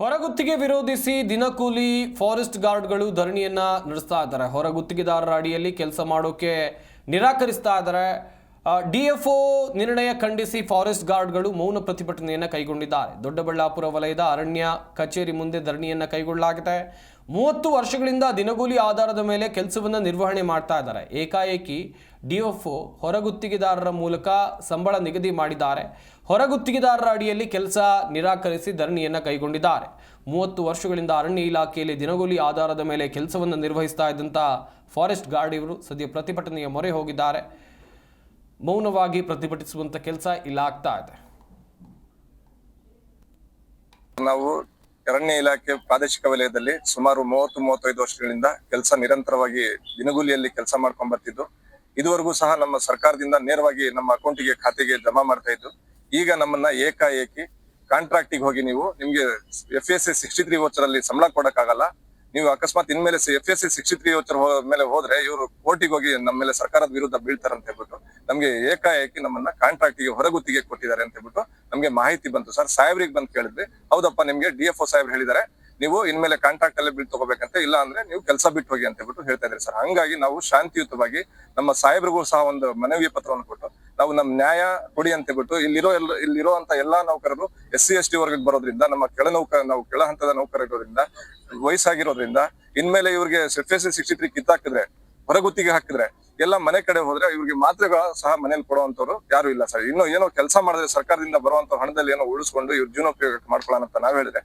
ಹೊರಗುತ್ತಿಗೆ ವಿರೋಧಿಸಿ ದಿನಕೂಲಿ ಫಾರೆಸ್ಟ್ ಗಾರ್ಡ್ಗಳು ಧರಣಿಯನ್ನು ನಡೆಸ್ತಾ ಇದ್ದಾರೆ. ಹೊರಗುತ್ತಿಗೆದಾರರ ಅಡಿಯಲ್ಲಿ ಕೆಲಸ ಮಾಡೋಕೆ ನಿರಾಕರಿಸ್ತಾ ಇದ್ದಾರೆ. ಡಿ ಎಫ್ ಒ ನಿರ್ಣಯ ಖಂಡಿಸಿ ಫಾರೆಸ್ಟ್ ಗಾರ್ಡ್ಗಳು ಮೌನ ಪ್ರತಿಭಟನೆಯನ್ನು ಕೈಗೊಂಡಿದ್ದಾರೆ. ದೊಡ್ಡಬಳ್ಳಾಪುರ ವಲಯದ ಅರಣ್ಯ ಕಚೇರಿ ಮುಂದೆ ಧರಣಿಯನ್ನು ಕೈಗೊಳ್ಳಲಾಗಿದೆ. ಮೂವತ್ತು ವರ್ಷಗಳಿಂದ ದಿನಗೂಲಿ ಆಧಾರದ ಮೇಲೆ ಕೆಲಸವನ್ನು ನಿರ್ವಹಣೆ ಮಾಡ್ತಾ ಇದ್ದಾರೆ. ಏಕಾಏಕಿ ಡಿಎಫ್ಒ ಹೊರಗುತ್ತಿಗೆದಾರರ ಮೂಲಕ ಸಂಬಳ ನಿಗದಿ ಮಾಡಿದ್ದಾರೆ. ಹೊರಗುತ್ತಿಗೆದಾರರ ಅಡಿಯಲ್ಲಿ ಕೆಲಸ ನಿರಾಕರಿಸಿ ಧರಣಿಯನ್ನು ಕೈಗೊಂಡಿದ್ದಾರೆ. ಮೂವತ್ತು ವರ್ಷಗಳಿಂದ ಅರಣ್ಯ ಇಲಾಖೆಯಲ್ಲಿ ದಿನಗೂಲಿ ಆಧಾರದ ಮೇಲೆ ಕೆಲಸವನ್ನು ನಿರ್ವಹಿಸ್ತಾ ಇದ್ದಂಥ ಫಾರೆಸ್ಟ್ ಗಾರ್ಡ್ ಇವರು ಸದ್ಯ ಪ್ರತಿಭಟನೆಯ ಮೊರೆ ಹೋಗಿದ್ದಾರೆ. ಮೌನವಾಗಿ ಪ್ರತಿಭಟಿಸುವಂತ ಕೆಲಸ ಇಲ್ಲ ಆಗ್ತಾ ಇದೆ. ನಾವು ಅರಣ್ಯ ಇಲಾಖೆ ಪ್ರಾದೇಶಿಕ ವಲಯದಲ್ಲಿ ಸುಮಾರು ಮೂವತ್ತು, ಮೂವತ್ತೈದು ವರ್ಷಗಳಿಂದ ಕೆಲಸ ನಿರಂತರವಾಗಿ ದಿನಗೂಲಿಯಲ್ಲಿ ಕೆಲಸ ಮಾಡ್ಕೊಂಡ್ ಬರ್ತಿದ್ದು. ಇದುವರೆಗೂ ಸಹ ನಮ್ಮ ಸರ್ಕಾರದಿಂದ ನೇರವಾಗಿ ನಮ್ಮ ಅಕೌಂಟಿಗೆ ಖಾತೆಗೆ ಜಮಾ ಮಾಡ್ತಾ ಇದ್ದು. ಈಗ ನಮ್ಮನ್ನ ಏಕಾಏಕಿ ಕಾಂಟ್ರಾಕ್ಟಿಗೆ ಹೋಗಿ ನೀವು ನಿಮ್ಗೆ F S C sixty three ಅಲ್ಲಿ ಸಂಬಳ ಕೊಡಕ್ಕಾಗಲ್ಲ. ನೀವು ಅಕಸ್ಮಾತ್ ಇನ್ಮೇಲೆ F S C sixty three voucher ಮೇಲೆ ಹೋದ್ರೆ ಇವರು ಕೋರ್ಟಿಗೆ ಹೋಗಿ ನಮ್ಮ ಮೇಲೆ ಸರ್ಕಾರದ ವಿರುದ್ಧ ಬೀಳ್ತಾರಂತ ಹೇಳ್ಬಿಟ್ಟು ನಮ್ಗೆ ಏಕಾಏಕಿ ನಮ್ಮನ್ನ ಕಾಂಟ್ರಾಕ್ಟಿಗೆ ಹೊರಗುತ್ತಿಗೆ ಕೊಟ್ಟಿದ್ದಾರೆ ಅಂತ ಹೇಳ್ಬಿಟ್ಟು ನಮ್ಗೆ ಮಾಹಿತಿ ಬಂತು. ಸರ್, ಸಾಹೇಬ್ರಿಗೆ ಬಂದು ಕೇಳಿದ್ವಿ. ಹೌದಪ್ಪ, ನಿಮ್ಗೆ ಡಿ ಎಫ್ ಒ ಸಾಹೇಬ್ರು ಹೇಳಿದ್ದಾರೆ. ನೀವು ಇನ್ಮೇಲೆ ಕಾಂಟ್ರಾಕ್ಟ್ ಅಲ್ಲೇ ಬಿಲ್ ತಗೋಬೇಕಂತ ಇಲ್ಲ ಅಂದ್ರೆ ನೀವು ಕೆಲಸ ಬಿಟ್ಟು ಹೋಗಿ ಅಂತ ಹೇಳ್ಬಿಟ್ಟು ಹೇಳ್ತಾ ಇದ್ದಾರೆ ಸರ್. ಹಂಗಾಗಿ ನಾವು ಶಾಂತಿಯುತವಾಗಿ ನಮ್ಮ ಸಾಹೇಬ್ರಿಗೂ ಸಹ ಒಂದು ಮನವಿ ಪತ್ರವನ್ನು ಕೊಟ್ಟು ನಾವು ನಮ್ಮ ನ್ಯಾಯ ಕೊಡಿ ಅಂತ ಹೇಳ್ಬಿಟ್ಟು ಇಲ್ಲಿರೋ ಎಲ್ಲ, ಇಲ್ಲಿರುವಂತ ಎಲ್ಲಾ ನೌಕರರು ಎಸ್ ಸಿ, ಎಸ್ ಟಿ ವರ್ಗಕ್ಕೆ ಬರೋದ್ರಿಂದ, ನಮ್ಮ ಕೆಳ ನೌಕರ ನಾವು ಕೆಳ ಹಂತದ ನೌಕರ ಇರೋದ್ರಿಂದ, ವಯಸ್ಸಾಗಿರೋದ್ರಿಂದ, ಇನ್ಮೇಲೆ ಇವ್ರಿಗೆ ಎಫ್ ಎಸ್ ಸಿಕ್ಸ್ಟಿ ತ್ರೀ ಕಿತ್ತಾಕಿದ್ರೆ ಹೊರಗುತ್ತಿಗೆ ಹಾಕಿದ್ರೆ ಎಲ್ಲ ಮನೆ ಕಡೆ ಹೋದ್ರೆ ಇವ್ರಿಗೆ ಮಾತ್ರೆಗಳ ಸಹ ಮನೇಲಿ ಕೊಡುವಂತವ್ರು ಯಾರು ಇಲ್ಲ ಸರ್. ಇನ್ನು ಏನೋ ಕೆಲಸ ಮಾಡಿದ್ರೆ ಸರ್ಕಾರದಿಂದ ಬರುವಂತ ಹಣದಲ್ಲಿ ಏನೋ ಉಳಿಸ್ಕೊಂಡು ಇವ್ರ ಜೀವನೋಪಯೋಗ ಮಾಡ್ಕೊಳ್ಳೋಣ ಅಂತ ನಾವ್ ಹೇಳಿದ್ರೆ.